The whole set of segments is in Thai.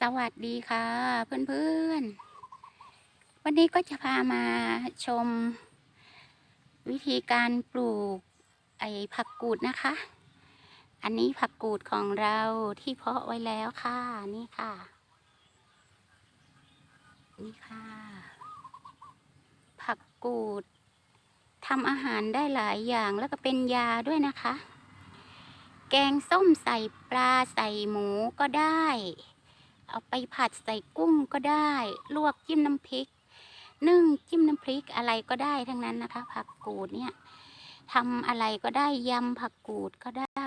สวัสดีค่ะเพื่อนๆ วันนี้ก็จะพามาชม วิธีการปลูกไอ้ผักกูดนะคะ อันนี้ผักกูดของเราที่เพาะไว้แล้วค่ะนี่ค่ะ นี่ค่ะ ผักกูดทำอาหารได้หลายอย่างแล้วก็เป็นยาด้วยนะคะ แกงส้มใส่ปลาใส่หมูก็ได้ เอาไปผัดใส่กุ้งก็ได้ ลวกจิ้มน้ำพริก นึ่งจิ้มน้ำพริกอะไรก็ได้ทั้งนั้นนะคะ ผักกูดเนี่ยทำอะไรก็ได้ยำผักกูดก็ได้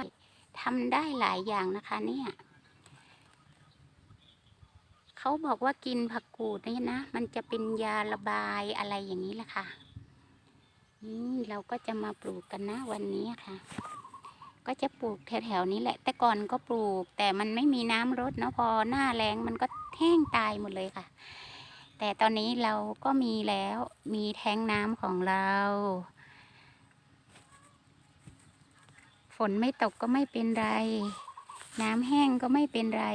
ทำได้หลายอย่างนะคะเนี่ยเขาบอกว่ากินผักกูดเนี่ยนะ มันจะเป็นยาระบายอะไรอย่างนี้แหละค่ะนี่เราก็จะมาปลูกกันนะวันนี้ค่ะ ก็จะปลูกแถวๆนี้แหละ แต่ก่อนก็ปลูก แต่มันไม่มีน้ำรดเนาะพอหน้าแรงมันก็แห้งตายหมดเลยค่ะ แต่ตอนนี้เราก็มีแล้วมีแท้งน้ำของเรา ฝนไม่ตกก็ไม่เป็นไร น้ำแห้งก็ไม่เป็นไร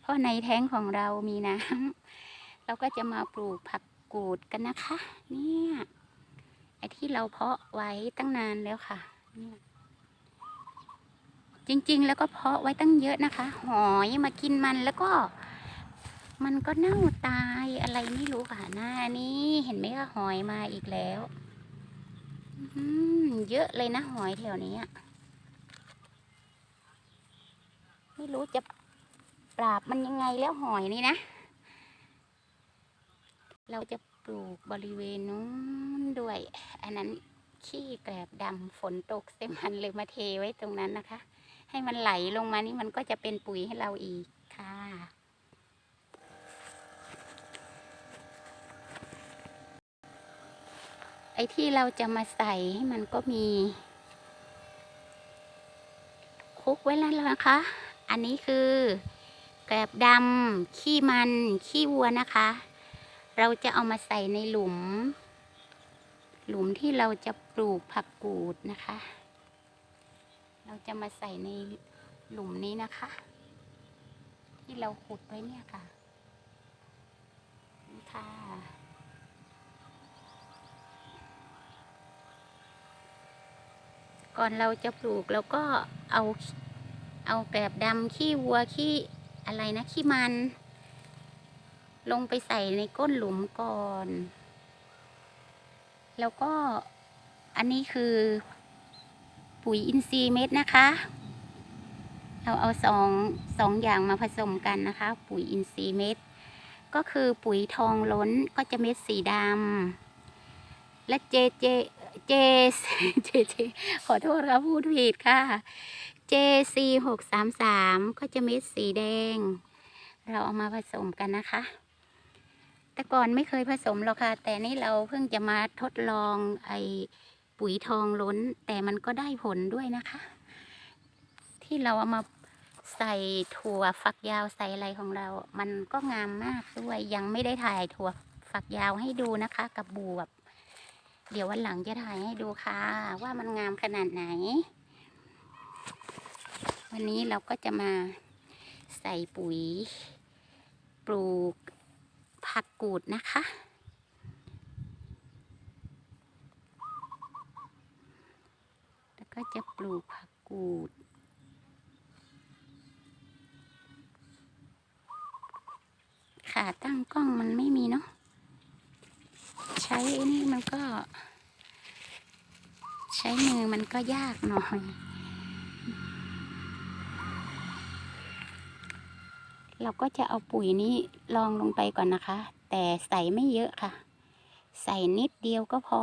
เพราะในแท้งของเรามีน้ำเราก็จะมาปลูกผักกูดกันนะคะ เนี่ยไอที่เราเพาะไว้ตั้งนานแล้วค่ะเนี่ย จริง ๆ แล้วก็เพาะไว้ตั้งเยอะนะคะ หอยมากินมันแล้วก็ มันก็เน่าตายอะไรไม่รู้ค่ะหน้านี้เห็นไหมคะหอยมาอีกแล้วเยอะเลยนะหอยแถวนี้ไม่รู้จะปราบมันยังไงแล้วหอยนี่นะ เราจะปลูกบริเวณนู้นด้วย อันนั้นขี้แกลบดำฝนตกเต็มมันเลยมาเทไว้ตรงนั้นนะคะ ให้มันไหลลงมานี่มันก็จะเป็นปุ๋ยให้เราอีกค่ะ ไอ้ที่เราจะมาใส่ให้มันก็มีคุกไว้แล้วนะคะ อันนี้คือแกลบดำขี้มันขี้วัวนะคะ เราจะเอามาใส่ในหลุม หลุมที่เราจะปลูกผักกูดนะคะ เราจะมาใส่ในหลุมนี้นะคะ ที่เราขุดไว้เนี่ยค่ะนี่ค่ะ ก่อนเราจะปลูกเราก็เอาเอาแกลบดำขี้วัวขี้อะไรนะขี้มัน ลงไปใส่ในก้นหลุมก่อน แล้วก็อันนี้คือ ปุ๋ยอินทรีย์เม็ดนะคะ เราเอาสองสองอย่างมาผสมกันนะคะ ปุ๋ยอินทรีย์เม็ดก็คือปุ๋ยทองล้นก็จะเม็ดสีดำและเจเจเจเจเจขอโทษครับพูดผิดค่ะ JC หกสามสามก็จะเม็ดสีแดง เราเอามาผสมกันนะคะ แต่ก่อนไม่เคยผสมหรอกค่ะ แต่นี่เราเพิ่งจะมาทดลองไอ ปุ๋ยทองล้น แต่มันก็ได้ผลด้วยนะคะ ที่เราเอามาใส่ถั่วฝักยาวใส่อะไรของเรา มันก็งามมากด้วย ยังไม่ได้ถ่ายถั่วฝักยาวให้ดูนะคะ กับบวบ เดี๋ยววันหลังจะถ่ายให้ดูค่ะ ว่ามันงามขนาดไหน วันนี้เราก็จะมาใส่ปุ๋ย ปลูกผักกูดนะคะ แล้วก็ จะปลูกผักกูด ขาตั้งกล้องมันไม่มีเนาะ ใช้ไอ้นี่มันก็ ใช้มือมันก็ยากหน่อย เราก็จะเอาปุ๋ยนี้ลองลงไปก่อนนะคะ แต่ใส่ไม่เยอะค่ะ ใส่นิดเดียวก็พอ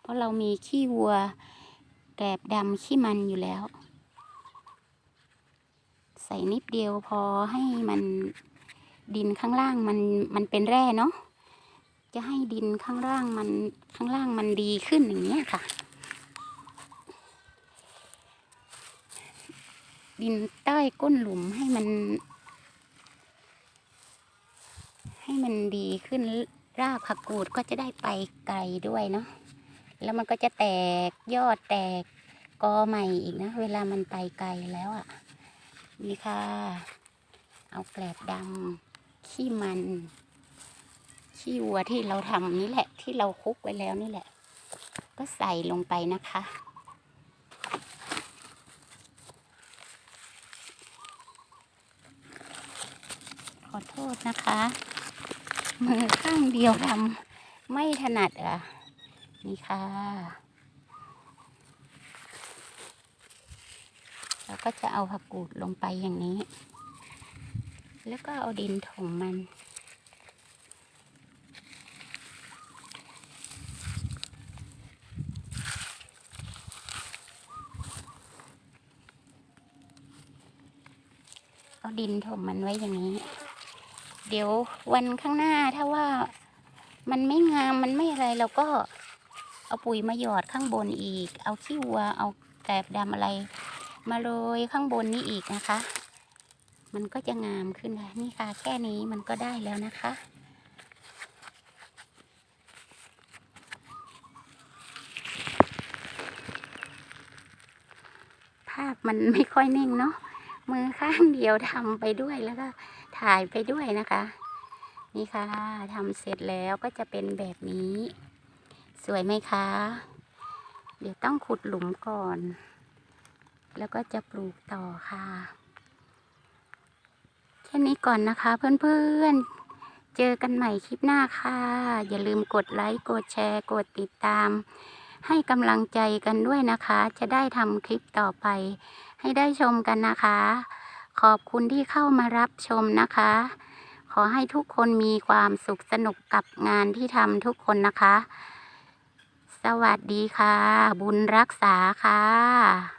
เพราะเรามีขี้วัว แกลบดำขี้มันอยู่แล้ว ใส่นิดเดียวพอให้มันดินข้างล่างมันมันเป็นแร่เนาะจะให้ดินข้างล่างมันข้างล่างมันดีขึ้นอย่างเงี้ยค่ะ ดินใต้ก้นหลุมให้มัน ให้มันดีขึ้นรากผักกูดก็จะได้ไปไกลด้วยเนาะ แล้วมันก็จะแตกยอดแตกกอใหม่อีกนะ เวลามันไปไกลแล้วอะ่ะ นี่ค่ะ เอาแกลบดำขี้มัน ขี้วัวที่เราทำนี่แหละ ที่เราคุกไว้แล้วนี่แหละ ก็ใส่ลงไปนะคะขอโทษนะคะ มือข้างเดียวทำไม่ถนัดอะ นี่ค่ะแล้วก็จะเอาผักกูดลงไปอย่างนี้ แล้วก็เอาดินถมมันเอาดินถมมันไว้อย่างนี้ เดี๋ยววันข้างหน้าถ้าว่ามันไม่งามมันไม่อะไรเราก็ เอาปุ๋ยมาหยอดข้างบนอีก เอาขี้วัว เอาแกลบดำอะไร มาโรยข้างบนนี้อีกนะคะ มันก็จะงามขึ้นค่ะนี่ค่ะแค่นี้มันก็ได้แล้วนะคะ ภาพมันไม่ค่อยนิ่งเนาะมือข้างเดียวทำไปด้วยแล้วก็ถ่ายไปด้วยนะคะ นี่ค่ะทำเสร็จแล้วก็จะเป็นแบบนี้ สวยไหมคะ เดี๋ยวต้องขุดหลุมก่อน แล้วก็จะปลูกต่อค่ะแค่นี้ก่อนนะคะเพื่อนๆ เจอกันใหม่คลิปหน้าค่ะ อย่าลืมกดไลค์กดแชร์กดติดตาม ให้กำลังใจกันด้วยนะคะ จะได้ทำคลิปต่อไป ให้ได้ชมกันนะคะ ขอบคุณที่เข้ามารับชมนะคะขอให้ทุกคนมีความสุขสนุกกับงานที่ทำทุกคนนะคะ สวัสดีค่ะ บุญรักษาค่ะ